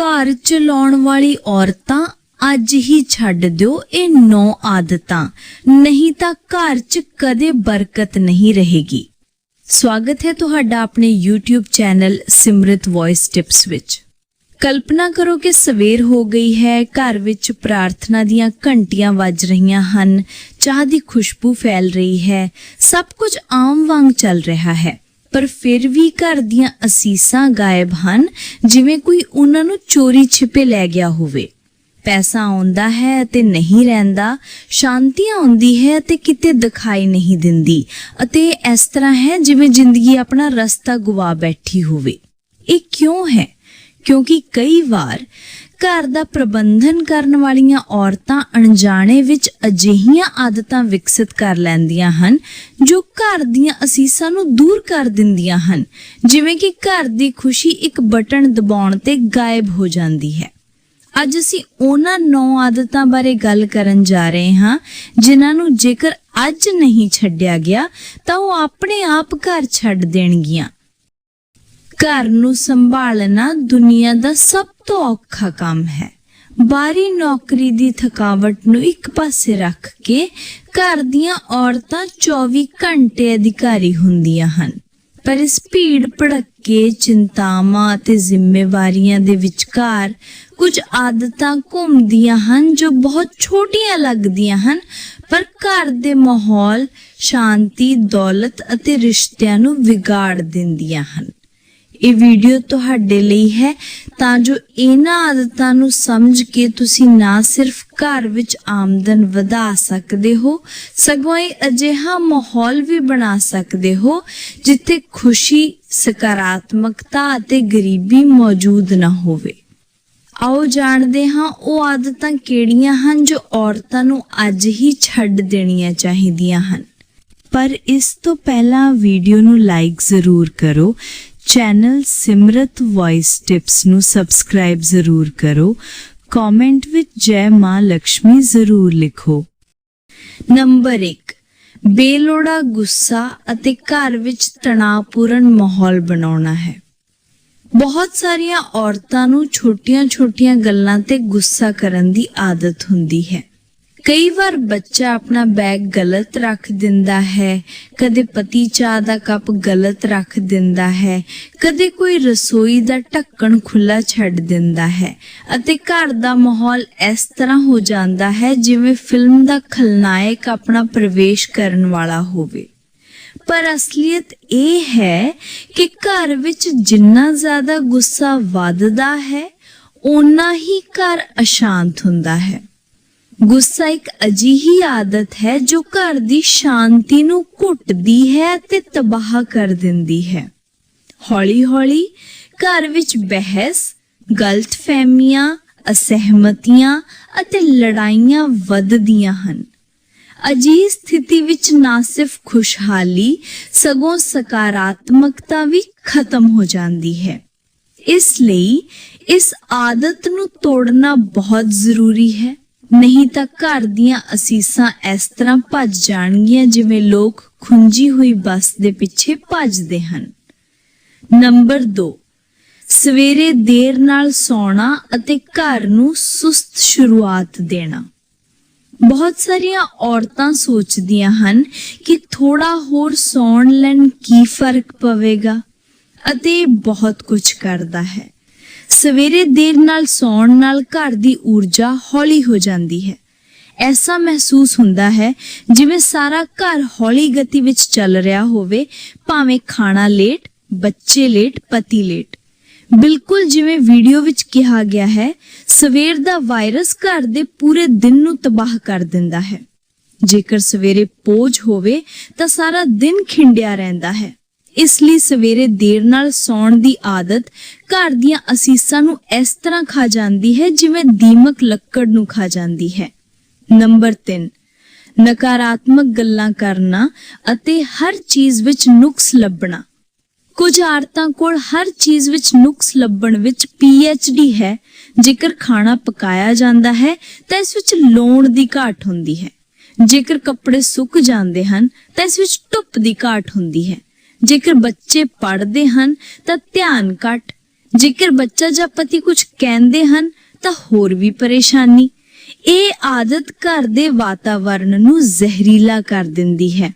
ਘਰ ਚਲਾਉਣ ਵਾਲੀ ਔਰਤਾਂ ਅੱਜ ਹੀ ਛੱਡ ਦਿਓ ਇਹ ਨੌ ਆਦਤਾਂ। ਨਹੀਂ ਤਾਂ ਘਰ 'ਚ ਕਦੇ ਬਰਕਤ ਨਹੀਂ ਰਹੇਗੀ। ਸਵਾਗਤ ਹੈ ਤੁਹਾਡਾ ਆਪਣੇ YouTube channel Simrat voice tips ਵਿੱਚ। ਕਲਪਨਾ ਕਰੋ ਕਿ ਸਵੇਰ ਹੋ ਗਈ ਹੈ, ਘਰ ਵਿੱਚ ਪ੍ਰਾਰਥਨਾ ਦੀਆਂ ਘੰਟੀਆਂ ਵੱਜ ਰਹੀਆਂ ਹਨ, ਚਾਹ ਦੀ ਖੁਸ਼ਬੂ ਫੈਲ ਰਹੀ ਹੈ, ਸਭ ਕੁਝ ਆਮ ਵਾਂਗ ਚੱਲ ਰਿਹਾ ਹੈ। ਪਰ ਫਿਰ ਵੀ ਘਰ ਦੀਆਂ ਅਸੀਸਾਂ ਗਾਇਬ ਹਨ, ਜਿਵੇਂ ਕੋਈ ਉਹਨਾਂ ਨੂੰ ਚੋਰੀ ਛਿਪੇ ਲੈ ਗਿਆ ਹੋਵੇ। ਪੈਸਾ ਆਉਂਦਾ ਹੈ ਅਤੇ ਨਹੀਂ ਰਹਿੰਦਾ, ਸ਼ਾਂਤੀ ਆਉਂਦੀ ਹੈ ਅਤੇ ਕਿਤੇ ਦਿਖਾਈ ਨਹੀਂ ਦਿੰਦੀ, ਅਤੇ ਇਸ ਤਰ੍ਹਾਂ ਹੈ ਜਿਵੇਂ ਜ਼ਿੰਦਗੀ ਆਪਣਾ ਰਸਤਾ ਗਵਾ ਬੈਠੀ ਹੋਵੇ। ਇਹ ਕਿਉਂ ਹੈ? ਕਿਉਂਕਿ ਕਈ ਵਾਰ ਘਰ ਦਾ ਪ੍ਰਬੰਧਨ ਕਰਨ ਵਾਲੀਆਂ ਔਰਤਾਂ ਅਣਜਾਣੇ ਵਿੱਚ ਅਜਿਹੀਆਂ ਆਦਤਾਂ ਵਿਕਸਿਤ ਕਰ ਲੈਂਦੀਆਂ ਹਨ, ਜੋ ਘਰ ਦੀਆਂ ਅਸੀਸਾਂ ਨੂੰ ਦੂਰ ਕਰ ਦਿੰਦੀਆਂ ਹਨ। ਜਿਵੇਂ ਕਿ ਘਰ ਦੀ ਖੁਸ਼ੀ ਇੱਕ ਬਟਨ ਦਬਾਉਣ ਤੇ ਗਾਇਬ ਹੋ ਜਾਂਦੀ ਹੈ। ਅੱਜ ਅਸੀਂ ਉਹਨਾਂ ਨੌ ਆਦਤਾਂ ਬਾਰੇ ਗੱਲ ਕਰਨ ਜਾ ਰਹੇ ਹਾਂ, ਜਿਨ੍ਹਾਂ ਨੂੰ ਜੇਕਰ ਅੱਜ ਨਹੀਂ ਛੱਡਿਆ ਗਿਆ, ਤਾਂ ਉਹ ਆਪਣੇ ਆਪ ਘਰ ਛੱਡ ਦੇਣਗੀਆਂ। ਘਰ ਨੂੰ ਸੰਭਾਲਣਾ ਦੁਨੀਆ ਦਾ ਸਭ ਤੋਂ ਔਖਾ ਕੰਮ ਹੈ। ਬਾਰੀ ਨੌਕਰੀ ਦੀ ਥਕਾਵਟ ਨੂੰ ਇੱਕ ਪਾਸੇ ਰੱਖ ਕੇ ਘਰ ਦੀਆਂ ਔਰਤਾਂ 24 ਘੰਟੇ ਅਧਿਕਾਰੀ ਹੁੰਦੀਆਂ ਹਨ। ਪਰ ਇਸ ਭੀੜ ਭੜੱਕੇ, ਚਿੰਤਾਵਾਂ ਅਤੇ ਜ਼ਿੰਮੇਵਾਰੀਆਂ ਦੇ ਵਿਚਕਾਰ ਕੁਝ ਆਦਤਾਂ ਘੁੰਮਦੀਆਂ ਹਨ ਜੋ ਬਹੁਤ ਛੋਟੀਆਂ ਲੱਗਦੀਆਂ ਹਨ, ਪਰ ਘਰ ਦੇ ਮਾਹੌਲ ਸ਼ਾਂਤੀ, ਦੌਲਤ ਅਤੇ ਰਿਸ਼ਤਿਆਂ ਨੂੰ ਵਿਗਾੜ ਦਿੰਦੀਆਂ ਹਨ। ਇਹ ਵੀਡੀਓ ਤੁਹਾਡੇ ਲਈ ਹੈ ਤਾਂ ਜੋ ਇਹਨਾਂ ਆਦਤਾਂ ਨੂੰ ਸਮਝ ਕੇ ਤੁਸੀਂ ਨਾ ਸਿਰਫ ਘਰ ਵਿੱਚ ਆਮਦਨ ਵਧਾ ਸਕਦੇ ਹੋ, ਸਗੋਂ ਇਹ ਅਜਿਹਾ ਮਾਹੌਲ ਵੀ ਬਣਾ ਸਕਦੇ ਹੋ ਜਿੱਥੇ ਖੁਸ਼ੀ, ਸਕਾਰਾਤਮਕਤਾ ਅਤੇ ਗਰੀਬੀ ਮੌਜੂਦ ਨਾ ਹੋਵੇ। ਆਓ ਜਾਣਦੇ ਹਾਂ ਉਹ ਆਦਤਾਂ ਕਿਹੜੀਆਂ ਹਨ ਜੋ ਔਰਤਾਂ ਨੂੰ ਅੱਜ ਹੀ ਛੱਡ ਦੇਣੀਆਂ ਚਾਹੀਦੀਆਂ ਹਨ। ਪਰ ਇਸ ਤੋਂ ਪਹਿਲਾਂ ਵੀਡੀਓ ਨੂੰ ਲਾਈਕ ਜ਼ਰੂਰ ਕਰੋ ਚੈਨਲ ਸਿਮਰਤ ਵੌਇਸ ਟਿਪਸ ਨੂੰ ਸਬਸਕ੍ਰਾਈਬ ਜ਼ਰੂਰ ਕਰੋ ਕਮੈਂਟ ਵਿੱਚ ਜੈ ਮਾਂ ਲక్ష్ਮੀ ਜ਼ਰੂਰ ਲਿਖੋ ਨੰਬਰ 1 ਬੇਲੋੜਾ ਗੁੱਸਾ ਅਤੇ ਘਰ ਵਿੱਚ ਤਣਾਅਪੂਰਨ ਮਾਹੌਲ ਬਣਾਉਣਾ ਹੈ ਬਹੁਤ ਸਾਰੀਆਂ ਔਰਤਾਂ ਨੂੰ ਛੋਟੀਆਂ-ਛੋਟੀਆਂ ਗੱਲਾਂ ਤੇ ਗੁੱਸਾ ਕਰਨ ਦੀ ਆਦਤ ਹੁੰਦੀ ਹੈ ਕਈ ਵਾਰ ਬੱਚਾ ਆਪਣਾ ਬੈਗ ਗਲਤ ਰੱਖ ਦਿੰਦਾ ਹੈ, ਕਦੇ ਪਤੀ ਚਾਹ ਦਾ ਕੱਪ ਗਲਤ ਰੱਖ ਦਿੰਦਾ ਹੈ, ਕਦੇ ਕੋਈ ਰਸੋਈ ਦਾ ਢੱਕਣ ਖੁੱਲਾ ਛੱਡ ਦਿੰਦਾ ਹੈ ਅਤੇ ਘਰ ਦਾ ਮਾਹੌਲ ਇਸ ਤਰ੍ਹਾਂ ਹੋ ਜਾਂਦਾ ਹੈ ਜਿਵੇਂ ਫਿਲਮ ਦਾ ਖਲਨਾਇਕ ਆਪਣਾ ਪ੍ਰਵੇਸ਼ ਕਰਨ ਵਾਲਾ ਹੋਵੇ। ਪਰ ਅਸਲੀਅਤ ਇਹ ਹੈ ਕਿ ਘਰ ਵਿੱਚ ਜਿੰਨਾ ਜ਼ਿਆਦਾ ਗੁੱਸਾ ਵੱਧਦਾ ਹੈ, ਓਨਾ ਹੀ ਘਰ ਅਸ਼ਾਂਤ ਹੁੰਦਾ ਹੈ। ਗੁੱਸਾ ਇੱਕ ਅਜਿਹੀ ਆਦਤ ਹੈ ਜੋ ਘਰ ਦੀ ਸ਼ਾਂਤੀ ਨੂੰ ਘੁੱਟਦੀ ਹੈ ਤੇ ਤਬਾਹ ਕਰ ਦਿੰਦੀ ਹੈ। ਹੌਲੀ-ਹੌਲੀ ਘਰ ਵਿੱਚ ਬਹਿਸ, ਗਲਤਫਹਿਮੀਆਂ, ਅਸਹਿਮਤੀਆਂ ਅਤੇ ਲੜਾਈਆਂ ਵੱਧਦੀਆਂ ਹਨ। ਅਜਿਹੀ ਸਥਿਤੀ ਵਿੱਚ ਨਾ ਸਿਰਫ ਖੁਸ਼ਹਾਲੀ, ਸਗੋਂ ਸਕਾਰਾਤਮਕਤਾ ਵੀ ਖਤਮ ਹੋ ਜਾਂਦੀ ਹੈ। ਇਸ ਲਈ ਇਸ ਆਦਤ ਨੂੰ ਤੋੜਨਾ ਬਹੁਤ ਜ਼ਰੂਰੀ ਹੈ। ਨਹੀਂ ਤਾਂ ਘਰ ਦੀਆਂ ਅਸੀਸਾਂ ਇਸ ਤਰ੍ਹਾਂ ਭੱਜ ਜਾਣਗੀਆਂ ਜਿਵੇਂ ਲੋਕ ਖੁੰਜੀ ਹੋਈ ਬੱਸ ਦੇ ਪਿੱਛੇ ਭੱਜਦੇ ਹਨ। ਨੰਬਰ 2 ਸਵੇਰੇ ਦੇਰ ਨਾਲ ਸੌਣਾ ਅਤੇ ਘਰ ਨੂੰ ਸੁਸਤ ਸ਼ੁਰੂਆਤ ਦੇਣਾ। ਬਹੁਤ ਸਾਰੀਆਂ ਔਰਤਾਂ ਸੋਚਦੀਆਂ ਹਨ ਕਿ ਥੋੜਾ ਹੋਰ ਸੌਣ ਲੈਣ ਕੀ ਫ਼ਰਕ ਪਵੇਗਾ ਅਤੇ ਬਹੁਤ ਕੁਝ ਕਰਦਾ ਹੈ। ਸਵੇਰੇ ਦੇਰ ਨਾਲ ਸੌਣ ਨਾਲ ਘਰ ਦੀ ਊਰਜਾ ਹੌਲੀ ਹੋ ਜਾਂਦੀ ਹੈ। ਐਸਾ ਮਹਿਸੂਸ ਹੁੰਦਾ ਹੈ ਜਿਵੇਂ ਸਾਰਾ ਘਰ ਹੌਲੀ ਗਤੀ ਵਿੱਚ ਚੱਲ ਰਿਹਾ ਹੋਵੇ, ਭਾਵੇਂ ਖਾਣਾ ਲੇਟ ਬੱਚੇ ਲੇਟ ਪਤੀ ਲੇਟ ਬਿਲਕੁਲ ਜਿਵੇਂ ਵੀਡੀਓ ਵਿੱਚ ਕਿਹਾ ਗਿਆ ਹੈ, ਸਵੇਰ ਦਾ ਵਾਇਰਸ ਘਰ ਦੇ ਪੂਰੇ ਦਿਨ ਨੂੰ ਤਬਾਹ ਕਰ ਦਿੰਦਾ ਹੈ। ਜੇਕਰ ਸਵੇਰੇ ਪੋਜ ਹੋਵੇ ਤਾਂ ਸਾਰਾ ਦਿਨ ਖਿੰਡਿਆ ਰਹਿੰਦਾ ਹੈ। ਇਸ ਲਈ ਸਵੇਰੇ ਦੇਰ ਨਾਲ ਸੌਣ ਦੀ ਆਦਤ ਘਰ ਦੀਆਂ ਅਸੀਸਾਂ ਨੂੰ ਇਸ ਤਰ੍ਹਾਂ ਖਾ ਜਾਂਦੀ ਹੈ ਜਿਵੇਂ ਦੀਮਕ ਲੱਕੜ ਨੂੰ ਖਾ ਜਾਂਦੀ ਹੈ। ਨੰਬਰ 3 ਨਕਾਰਾਤਮਕ ਗੱਲਾਂ ਕਰਨਾ ਅਤੇ ਹਰ ਚੀਜ਼ ਵਿੱਚ ਨੁਕਸ ਲੱਭਣਾ। ਕੁਝ ਔਰਤਾਂ ਕੋਲ ਹਰ ਚੀਜ਼ ਵਿੱਚ ਨੁਕਸ ਲੱਭਣ ਵਿੱਚ ਡੀ ਹੈ। ਜੇਕਰ ਖਾਣਾ ਪਕਾਇਆ ਜਾਂਦਾ ਹੈ, ਤਾਂ ਇਸ ਵਿੱਚ ਲੂਣ ਦੀ ਘਾਟ ਹੁੰਦੀ ਹੈ। ਜੇਕਰ ਕੱਪੜੇ ਸੁੱਕ ਜਾਂਦੇ ਹਨ, ਤਾਂ ਇਸ ਵਿੱਚ ਧੁੱਪ ਦੀ ਘਾਟ ਹੁੰਦੀ ਹੈ। ਜੇਕਰ ਬੱਚੇ ਪੜ੍ਹਦੇ ਹਨ, ਤਾਂ ਧਿਆਨ ਘੱਟ ਜੇਕਰ ਬੱਚਾ ਜਾਂ ਪਤੀ ਕੁਝ ਕਹਿੰਦੇ ਹਨ, ਤਾਂ ਹੋਰ ਵੀ ਪਰੇਸ਼ਾਨੀ। ਇਹ ਆਦਤ ਘਰ ਦੇ ਵਾਤਾਵਰਣ ਨੂੰ ਜ਼ਹਿਰੀਲਾ ਕਰ ਦਿੰਦੀ ਹੈ।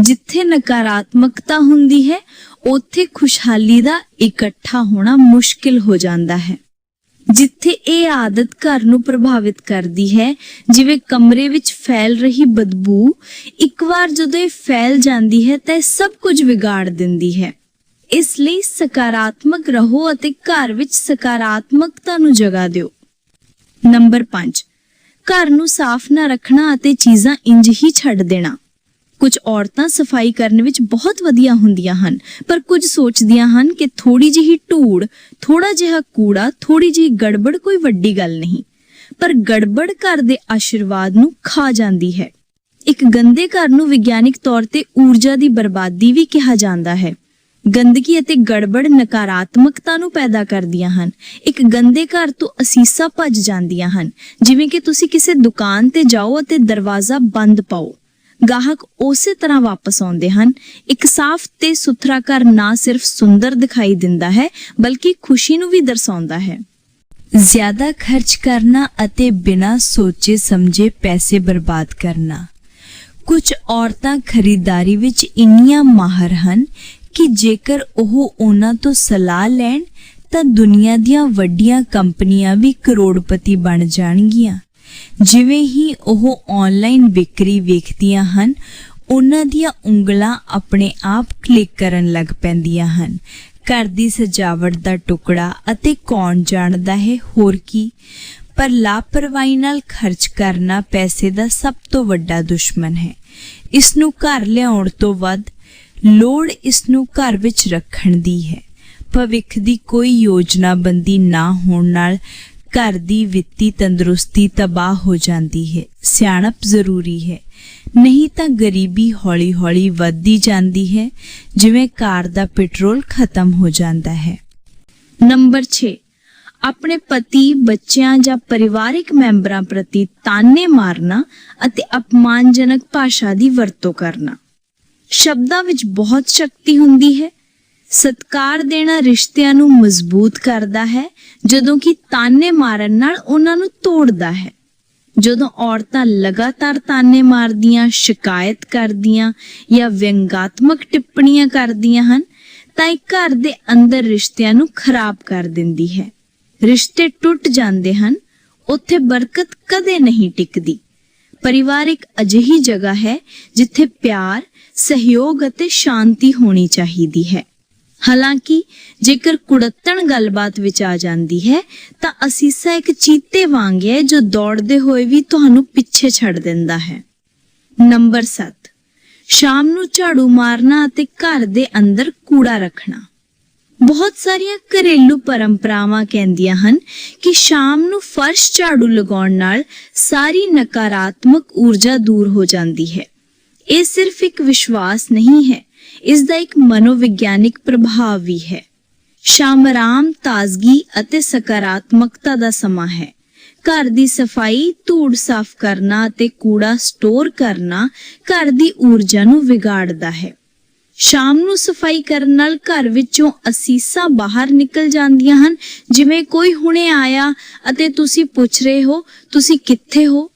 ਜਿੱਥੇ ਨਕਾਰਾਤਮਕਤਾ ਹੁੰਦੀ ਹੈ, ਉੱਥੇ ਖੁਸ਼ਹਾਲੀ ਦਾ ਇਕੱਠਾ ਹੋਣਾ ਮੁਸ਼ਕਿਲ ਹੋ ਜਾਂਦਾ ਹੈ। ਜਿੱਥੇ ਇਹ ਆਦਤ ਘਰ ਨੂੰ ਪ੍ਰਭਾਵਿਤ ਕਰਦੀ ਹੈ, ਜਿਵੇਂ ਕਮਰੇ ਵਿੱਚ ਫੈਲ ਰਹੀ ਬਦਬੂ, ਇੱਕ ਵਾਰ ਜਦੋਂ ਇਹ ਫੈਲ ਜਾਂਦੀ ਹੈ, ਤਾਂ ਇਹ ਸਭ ਕੁਝ ਵਿਗਾੜ ਦਿੰਦੀ ਹੈ। ਇਸ ਲਈ ਸਕਾਰਾਤਮਕ ਰਹੋ ਅਤੇ ਘਰ ਵਿੱਚ ਸਕਾਰਾਤਮਕਤਾ ਨੂੰ ਜਗ੍ਹਾ ਦਿਓ। ਨੰਬਰ 5 ਘਰ ਨੂੰ ਸਾਫ਼ ਨਾ ਰੱਖਣਾ ਅਤੇ ਚੀਜ਼ਾਂ ਇੰਜ ਹੀ ਛੱਡ ਦੇਣਾ। ਕੁਝ ਔਰਤਾਂ ਸਫ਼ਾਈ ਕਰਨ ਵਿੱਚ ਬਹੁਤ ਵਧੀਆ ਹੁੰਦੀਆਂ ਹਨ, ਪਰ ਕੁਝ ਸੋਚਦੀਆਂ ਹਨ ਕਿ ਥੋੜੀ ਜਿਹੀ ਧੂੜ ਥੋੜਾ ਜਿਹਾ ਕੂੜਾ ਥੋੜੀ ਜਿਹੀ ਗੜਬੜ ਕੋਈ ਵੱਡੀ ਗੱਲ ਨਹੀਂ। ਪਰ ਗੜਬੜ ਘਰ ਦੇ ਆਸ਼ੀਰਵਾਦ ਨੂੰ ਖਾ ਜਾਂਦੀ ਹੈ। ਇੱਕ ਗੰਦੇ ਘਰ ਨੂੰ ਵਿਗਿਆਨਿਕ ਤੌਰ ਤੇ ਊਰਜਾ ਦੀ ਬਰਬਾਦੀ ਵੀ ਕਿਹਾ ਜਾਂਦਾ ਹੈ। ਗੰਦਗੀ ਅਤੇ ਗੜਬੜ ਨਕਾਰਾਤਮਕਤਾ ਨੂੰ ਪੈਦਾ ਕਰਦੀਆਂ ਹਨ। ਇੱਕ ਗੰਦੇ ਘਰ ਤੋਂ ਅਸੀਸਾਂ ਭੱਜ ਜਾਂਦੀਆਂ ਹਨ। ਜਿਵੇਂ ਕਿ ਤੁਸੀਂ ਕਿਸੇ ਦੁਕਾਨ ਤੇ ਜਾਓ ਅਤੇ ਦਰਵਾਜ਼ਾ ਬੰਦ ਪਾਓ। ਗਾਹਕ ਉਸੇ ਤਰ੍ਹਾਂ ਵਾਪਸ ਆਉਂਦੇ ਹਨ। ਇੱਕ ਸਾਫ਼ ਤੇ ਸੁਥਰਾ ਘਰ ਨਾ ਸਿਰਫ ਸੁੰਦਰ ਦਿਖਾਈ ਦਿੰਦਾ ਹੈ, ਬਲਕਿ ਖੁਸ਼ੀ ਨੂੰ ਵੀ ਦਰਸਾਉਂਦਾ ਹੈ। ਜ਼ਿਆਦਾ ਖਰਚ ਕਰਨਾ ਅਤੇ ਬਿਨਾਂ ਸੋਚੇ ਸਮਝੇ ਪੈਸੇ ਬਰਬਾਦ ਕਰਨਾ। ਕੁਝ ਔਰਤਾਂ ਖਰੀਦਦਾਰੀ ਵਿੱਚ ਇੰਨੀਆਂ ਮਾਹਰ ਹਨ ਕਿ ਜੇਕਰ ਉਹ ਉਹਨਾਂ ਤੋਂ ਸਲਾਹ ਲੈਣ, ਤਾਂ ਦੁਨੀਆ ਦੀਆਂ ਵੱਡੀਆਂ ਕੰਪਨੀਆਂ ਵੀ ਕਰੋੜਪਤੀ ਬਣ ਜਾਣਗੀਆਂ। ਜਿਵੇਂ ਹੀ ਉਹ ਆਨਲਾਈਨ ਵਿਕਰੀ ਵੇਖਦੀਆਂ ਹਨ, ਉਹਨਾਂ ਦੀਆਂ ਉਂਗਲਾਂ ਆਪਣੇ ਆਪ ਕਲਿੱਕ ਕਰਨ ਲੱਗ ਪੈਂਦੀਆਂ ਹਨ। ਘਰ ਦੀ ਸਜਾਵਟ ਦਾ ਟੁਕੜਾ ਅਤੇ ਕੌਣ ਜਾਣਦਾ ਹੈ, ਹੋਰ ਕੀ? ਪਰ ਲਾਪਰਵਾਹੀ ਨਾਲ ਖਰਚ ਕਰਨਾ ਪੈਸੇ ਦਾ ਸਭ ਤੋਂ ਵੱਡਾ ਦੁਸ਼ਮਣ ਹੈ। ਇਸ ਨੂੰ ਘਰ ਲਿਆਉਣ ਤੋਂ ਵੱਧ ਲੋੜ ਇਸ ਨੂੰ ਘਰ ਵਿੱਚ ਰੱਖਣ ਦੀ ਹੈ। ਭਵਿੱਖ ਦੀ ਕੋਈ ਯੋਜਨਾਬੰਦੀ ਨਾ ਹੋਣ ਨਾਲ ਘਰ ਦੀ ਵਿੱਤੀ ਤੰਦਰੁਸਤੀ ਤਬਾਹ ਹੋ ਜਾਂਦੀ ਹੈ। ਸਿਆਣਪ ਜ਼ਰੂਰੀ ਹੈ। ਨਹੀਂ ਤਾਂ ਗਰੀਬੀ ਹੌਲੀ-ਹੌਲੀ ਵੱਧਦੀ ਜਾਂਦੀ ਹੈ, ਜਿਵੇਂ ਕਾਰ ਦਾ ਪੈਟਰੋਲ ਖਤਮ ਹੋ ਜਾਂਦਾ ਹੈ। ਨੰਬਰ 6 ਆਪਣੇ ਪਤੀ, ਬੱਚਿਆਂ ਜਾਂ ਪਰਿਵਾਰਿਕ ਮੈਂਬਰਾਂ ਪ੍ਰਤੀ ਤਾਨੇ ਮਾਰਨਾ ਅਤੇ ਅਪਮਾਨਜਨਕ ਭਾਸ਼ਾ ਦੀ ਵਰਤੋਂ ਕਰਨਾ। ਸ਼ਬਦਾਂ ਵਿੱਚ ਬਹੁਤ ਸ਼ਕਤੀ ਹੁੰਦੀ ਹੈ। ਸਤਕਾਰ ਦੇਣਾ ਰਿਸ਼ਤਿਆਂ ਨੂੰ ਮਜ਼ਬੂਤ ਕਰਦਾ ਹੈ। ਜਦੋਂ ਕਿ ਤਾਨੇ ਮਾਰਨ ਨਾਲ ਉਹਨਾਂ ਨੂੰ ਤੋੜਦਾ ਹੈ। ਜਦੋਂ ਔਰਤਾਂ ਲਗਾਤਾਰ ਤਾਨੇ ਮਾਰਦੀਆਂ, ਸ਼ਿਕਾਇਤ ਕਰਦੀਆਂ ਜਾਂ ਵਿਅੰਗਾਤਮਕ ਟਿੱਪਣੀਆਂ ਕਰਦੀਆਂ ਹਨ, ਤਾਂ ਇਹ ਘਰ ਦੇ ਅੰਦਰ ਰਿਸ਼ਤਿਆਂ ਨੂੰ ਖਰਾਬ ਕਰ ਦਿੰਦੀ ਹੈ। ਰਿਸ਼ਤੇ ਟੁੱਟ ਜਾਂਦੇ ਹਨ। ਉੱਥੇ ਬਰਕਤ ਕਦੇ ਨਹੀਂ ਟਿਕਦੀ। ਪਰਿਵਾਰ ਇੱਕ ਅਜਿਹੀ ਜਗ੍ਹਾ ਹੈ ਜਿੱਥੇ ਪਿਆਰ ਸਹਿਯੋਗ ਅਤੇ ਸ਼ਾਂਤੀ ਹੋਣੀ ਚਾਹੀਦੀ ਹੈ। ਹਾਲਾਂਕਿ, ਜੇਕਰ ਕੁੜੱਤਣ ਗੱਲਬਾਤ ਵਿੱਚ ਆ ਜਾਂਦੀ ਹੈ, ਤਾਂ ਅਸੀਸਾ ਇੱਕ ਚੀਤੇ ਵਾਂਗ ਹੈ ਜੋ ਦੌੜਦੇ ਹੋਏ ਵੀ ਤੁਹਾਨੂੰ ਪਿੱਛੇ ਛੱਡ ਦਿੰਦਾ ਹੈ। ਨੰਬਰ 7 ਸ਼ਾਮ ਨੂੰ ਝਾੜੂ ਮਾਰਨਾ ਅਤੇ ਘਰ ਦੇ ਅੰਦਰ ਕੂੜਾ ਰੱਖਣਾ। ਬਹੁਤ ਸਾਰੀਆਂ ਘਰੇਲੂ ਪਰੰਪਰਾਵਾਂ ਕਹਿੰਦੀਆਂ ਹਨ ਕਿ ਸ਼ਾਮ ਨੂੰ ਫਰਸ਼ ਝਾੜੂ ਲਗਾਉਣ ਨਾਲ ਸਾਰੀ ਨਕਾਰਾਤਮਕ ਊਰਜਾ ਦੂਰ ਹੋ ਜਾਂਦੀ ਹੈ। ਇਹ ਸਿਰਫ ਇੱਕ ਵਿਸ਼ਵਾਸ ਨਹੀਂ ਹੈ, ਇਸ ਦਾ ਇੱਕ ਮਨੋਵਿਗਿਆਨਿਕ ਪ੍ਰਭਾਵ ਵੀ ਹੈ। ਸ਼ਾਮ ਤਾਜ਼ਗੀ ਅਤੇ ਸਕਾਰਾਤਮਕਤਾ ਦਾ ਸਮਾਂ ਹੈ। ਘਰ ਦੀ ਸਫ਼ਾਈ, ਧੂੜ ਸਾਫ਼ ਕਰਨਾ ਅਤੇ ਕੂੜਾ ਸਟੋਰ ਕਰਨਾ ਘਰ ਦੀ ਊਰਜਾ ਨੂੰ ਵਿਗਾੜਦਾ ਹੈ। ਸ਼ਾਮ ਨੂੰ ਸਫ਼ਾਈ ਕਰਨ ਨਾਲ ਘਰ ਵਿੱਚੋਂ ਅਸੀਸਾਂ ਬਾਹਰ ਨਿਕਲ ਜਾਂਦੀਆਂ ਹਨ, ਜਿਵੇਂ ਕੋਈ ਹੁਣੇ ਆਇਆ ਅਤੇ ਤੁਸੀਂ ਪੁੱਛ ਰਹੇ ਹੋ, ਤੁਸੀਂ ਕਿੱਥੇ ਹੋ?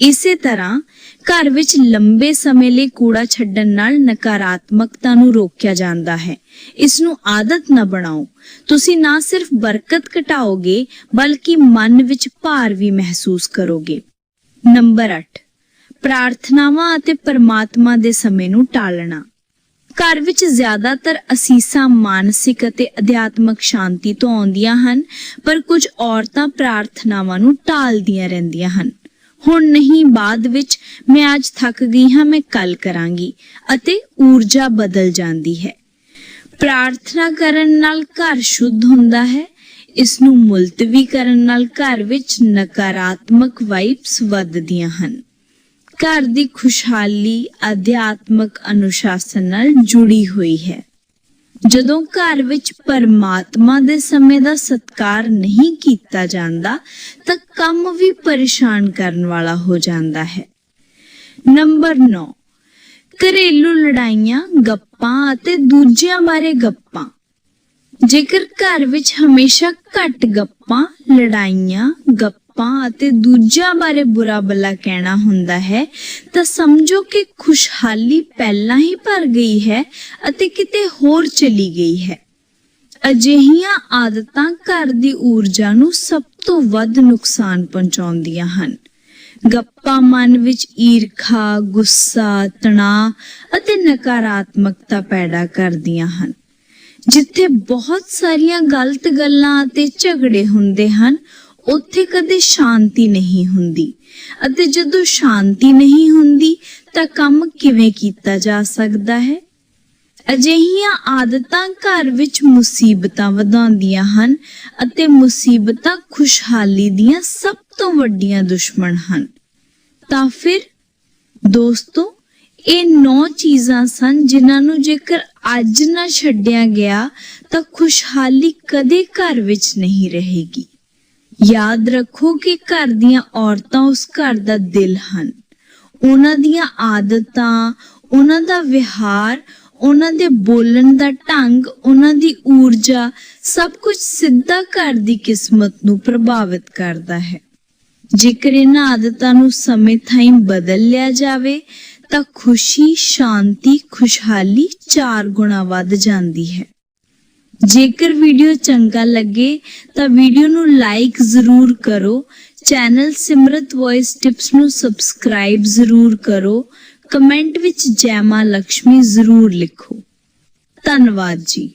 ਇਸੇ ਤਰ੍ਹਾਂ ਘਰ ਵਿੱਚ ਲੰਬੇ ਸਮੇਂ ਲਈ ਕੂੜਾ ਛੱਡਣ ਨਾਲ ਨਕਾਰਾਤਮਕਤਾ ਨੂੰ ਰੋਕਿਆ ਜਾਂਦਾ ਹੈ। ਇਸ ਨੂੰ ਆਦਤ ਨਾ ਬਣਾਓ। ਤੁਸੀਂ ਨਾ ਸਿਰਫ ਬਰਕਤ ਘਟਾਓਗੇ, ਬਲਕਿ ਮਨ ਵਿੱਚ ਭਾਰ ਵੀ ਮਹਿਸੂਸ ਕਰੋਗੇ। ਨੰਬਰ 8 ਪ੍ਰਾਰਥਨਾਵਾਂ ਅਤੇ ਪਰਮਾਤਮਾ ਦੇ ਸਮੇਂ ਨੂੰ ਟਾਲਣਾ। ਘਰ ਵਿੱਚ ਜ਼ਿਆਦਾਤਰ ਅਸੀਸਾਂ ਮਾਨਸਿਕ ਅਤੇ ਅਧਿਆਤਮਕ ਸ਼ਾਂਤੀ ਤੋਂ ਆਉਂਦੀਆਂ ਹਨ, ਪਰ ਕੁਝ ਔਰਤਾਂ ਪ੍ਰਾਰਥਨਾਵਾਂ ਨੂੰ ਟਾਲਦੀਆਂ ਰਹਿੰਦੀਆਂ ਹਨ। ਹੁਣ ਨਹੀਂ, ਬਾਅਦ ਵਿੱਚ ਮੈਂ ਅੱਜ ਥੱਕ ਗਈ ਹਾਂ, ਮੈਂ ਕੱਲ ਕਰਾਂਗੀ ਅਤੇ ਊਰਜਾ ਬਦਲ ਜਾਂਦੀ ਹੈ। ਪ੍ਰਾਰਥਨਾ ਕਰਨ ਨਾਲ ਘਰ ਸ਼ੁੱਧ ਹੁੰਦਾ ਹੈ ਇਸ ਨੂੰ ਮੁਲਤਵੀ ਕਰਨ ਨਾਲ ਘਰ ਵਿੱਚ ਨਕਾਰਾਤਮਕ ਵਾਈਬਸ ਵੱਧਦੀਆਂ ਹਨ। ਘਰ ਦੀ ਖੁਸ਼ਹਾਲੀ ਅਧਿਆਤਮਕ ਅਨੁਸ਼ਾਸਨ ਨਾਲ ਜੁੜੀ ਹੋਈ ਹੈ। ਜਦੋਂ ਘਰ ਵਿੱਚ ਪਰਮਾਤਮਾ ਦੇ ਸਮੇਂ ਦਾ ਸਤਕਾਰ ਨਹੀਂ ਕੀਤਾ ਜਾਂਦਾ, ਤਾਂ ਕੰਮ ਵੀ ਪਰੇਸ਼ਾਨ ਕਰਨ ਵਾਲਾ ਹੋ ਜਾਂਦਾ ਹੈ। ਨੰਬਰ 9 ਘਰੇਲੂ ਲੜਾਈਆਂ, ਗੱਪਾਂ ਅਤੇ ਦੂਜਿਆਂ ਬਾਰੇ ਗੱਪਾਂ। ਜੇਕਰ ਘਰ ਵਿੱਚ ਹਮੇਸ਼ਾ ਘੱਟ ਗੱਪਾਂ, ਲੜਾਈਆਂ, ਗੱਪ ਅਤੇ ਦੂਜਿਆਂ ਬਾਰੇ ਬੁਰਾ ਭਲਾ ਕਹਿਣਾ ਹੁੰਦਾ ਹੈ ਤਾਂ ਸਮਝੋ ਕਿ ਖੁਸ਼ਹਾਲੀ ਪਹਿਲਾਂ ਹੀ ਭਰ ਗਈ ਹੈ ਅਤੇ ਕਿਤੇ ਹੋਰ ਚਲੀ ਗਈ ਹੈ। ਅਜਿਹੀਆਂ ਆਦਤਾਂ ਘਰ ਦੀ ਊਰਜਾ ਨੂੰ ਸਭ ਤੋਂ ਵੱਧ ਨੁਕਸਾਨ ਪਹੁੰਚਾਉਂਦੀਆਂ ਹਨ। ਗੱਪਾਂ ਮਨ ਵਿੱਚ ਈਰਖਾ, ਗੁੱਸਾ, ਤਣਾਅ ਅਤੇ ਨਕਾਰਾਤਮਕਤਾ ਪੈਦਾ ਕਰਦੀਆਂ ਹਨ। ਜਿੱਥੇ ਬਹੁਤ ਸਾਰੀਆਂ ਗਲਤ ਗੱਲਾਂ ਅਤੇ ਝਗੜੇ ਹੁੰਦੇ ਹਨ ਉੱਥੇ ਕਦੇ ਸ਼ਾਂਤੀ ਨਹੀਂ ਹੁੰਦੀ। ਅਤੇ ਜਦੋਂ ਸ਼ਾਂਤੀ ਨਹੀਂ ਹੁੰਦੀ, ਤਾਂ ਕੰਮ ਕਿਵੇਂ ਕੀਤਾ ਜਾ ਸਕਦਾ ਹੈ? ਅਜਿਹੀਆਂ ਆਦਤਾਂ ਘਰ ਵਿੱਚ ਮੁਸੀਬਤਾਂ ਵਧਾਉਂਦੀਆਂ ਹਨ ਅਤੇ ਮੁਸੀਬਤਾਂ ਖੁਸ਼ਹਾਲੀ ਦੀਆਂ ਸਭ ਤੋਂ ਵੱਡੀਆਂ ਦੁਸ਼ਮਣ ਹਨ। ਤਾਂ ਫਿਰ, ਦੋਸਤੋ, ਇਹ ਨੌ ਚੀਜ਼ਾਂ ਸਨ ਜਿਨ੍ਹਾਂ ਨੂੰ ਜੇਕਰ ਅੱਜ ਨਾ ਛੱਡਿਆ ਗਿਆ, ਤਾਂ ਖੁਸ਼ਹਾਲੀ ਕਦੇ ਘਰ ਵਿੱਚ ਨਹੀਂ ਰਹੇਗੀ। ਯਾਦ ਰੱਖੋ ਕਿ ਘਰ ਦੀਆਂ ਔਰਤਾਂ ਉਸ ਘਰ ਦਾ ਦਿਲ ਹਨ। ਉਹਨਾਂ ਦੀਆਂ ਆਦਤਾਂ, ਉਹਨਾਂ ਦਾ ਵਿਹਾਰ, ਉਹਨਾਂ ਦੇ ਬੋਲਣ ਦਾ ਢੰਗ, ਉਹਨਾਂ ਦੀ ਊਰਜਾ ਸਭ ਕੁਝ ਸਿੱਧਾ ਘਰ ਦੀ ਕਿਸਮਤ ਨੂੰ ਪ੍ਰਭਾਵਿਤ ਕਰਦਾ ਹੈ। ਜੇਕਰ ਇਹਨਾਂ ਆਦਤਾਂ ਨੂੰ ਸਮੇਂ ਥਾਈਂ ਬਦਲ ਲਿਆ ਜਾਵੇ, ਤਾਂ ਖੁਸ਼ੀ, ਸ਼ਾਂਤੀ, ਖੁਸ਼ਹਾਲੀ ਚਾਰ ਗੁਣਾ ਵੱਧ ਜਾਂਦੀ ਹੈ। ਜੇਕਰ ਵੀਡੀਓ ਚੰਗਾ ਲੱਗੇ ਤਾਂ ਵੀਡੀਓ ਨੂੰ ਲਾਈਕ ਜ਼ਰੂਰ ਕਰੋ। ਚੈਨਲ ਸਿਮਰਤ ਵੌਇਸ ਟਿਪਸ ਨੂੰ ਸਬਸਕ੍ਰਾਈਬ ਜ਼ਰੂਰ ਕਰੋ। ਕਮੈਂਟ ਵਿੱਚ ਜੈ ਮਾਂ ਲక్ష్ਮੀ ਜ਼ਰੂਰ ਲਿਖੋ। ਧੰਨਵਾਦ ਜੀ।